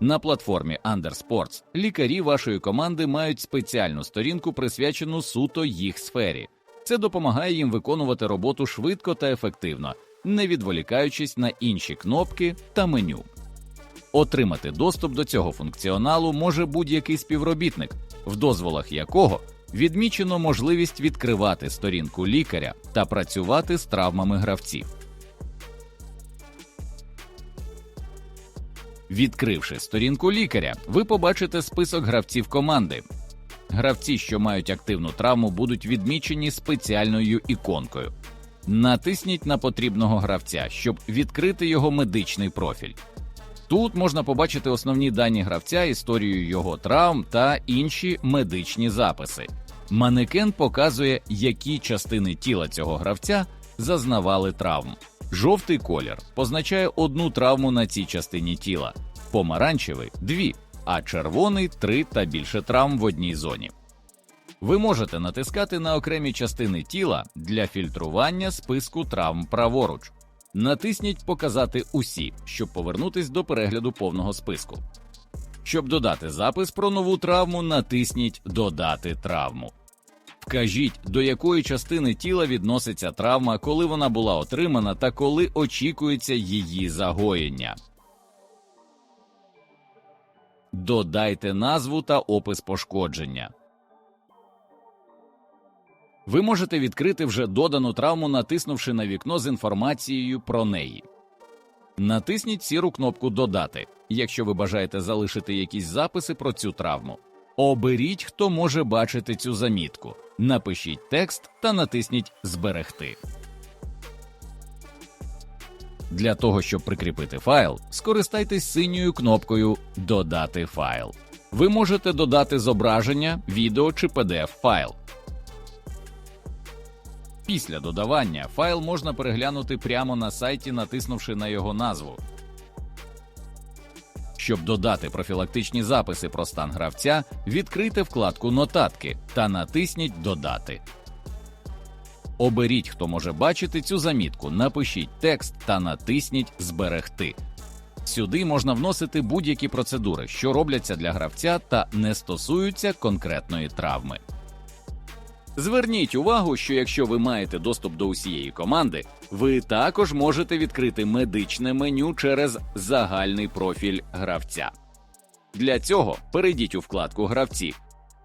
На платформі Undersports лікарі вашої команди мають спеціальну сторінку, присвячену суто їх сфері. Це допомагає їм виконувати роботу швидко та ефективно, не відволікаючись на інші кнопки та меню. Отримати доступ до цього функціоналу може будь-який співробітник, в дозволах якого відмічено можливість відкривати сторінку лікаря та працювати з травмами гравців. Відкривши сторінку лікаря, ви побачите список гравців команди. Гравці, що мають активну травму, будуть відмічені спеціальною іконкою. Натисніть на потрібного гравця, щоб відкрити його медичний профіль. Тут можна побачити основні дані гравця, історію його травм та інші медичні записи. Манекен показує, які частини тіла цього гравця зазнавали травм. Жовтий колір позначає одну травму на цій частині тіла, помаранчевий дві, а червоний три та більше травм в одній зоні. Ви можете натискати на окремі частини тіла для фільтрування списку травм праворуч. Натисніть Показати усі, щоб повернутись до перегляду повного списку. Щоб додати запис про нову травму, натисніть Додати травму. Вкажіть, до якої частини тіла відноситься травма, коли вона була отримана та коли очікується її загоєння. Додайте назву та опис пошкодження. Ви можете відкрити вже додану травму, натиснувши на вікно з інформацією про неї. Натисніть сіру кнопку Додати, якщо ви бажаєте залишити якісь записи про цю травму. Оберіть, хто може бачити цю замітку. Напишіть текст та натисніть Зберегти. Для того, щоб прикріпити файл, скористайтесь синьою кнопкою Додати файл. Ви можете додати зображення, відео чи pdf файл. Після додавання файл можна переглянути прямо на сайті, натиснувши на його назву. Щоб додати профілактичні записи про стан гравця, відкрийте вкладку Нотатки та натисніть Додати. Оберіть, хто може бачити цю замітку, напишіть текст та натисніть Зберегти. Сюди можна вносити будь-які процедури, що робляться для гравця та не стосуються конкретної травми. Зверніть увагу, що якщо ви маєте доступ до усієї команди, ви також можете відкрити медичне меню через загальний профіль гравця. Для цього перейдіть у вкладку Гравці,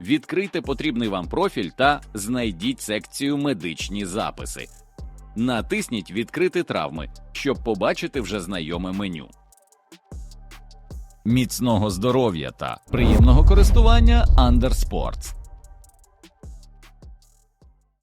відкрийте потрібний вам профіль та знайдіть секцію Медичні записи. Натисніть Відкрити травми, щоб побачити вже знайоме меню. Міцного здоров'я та приємного користування Undersports!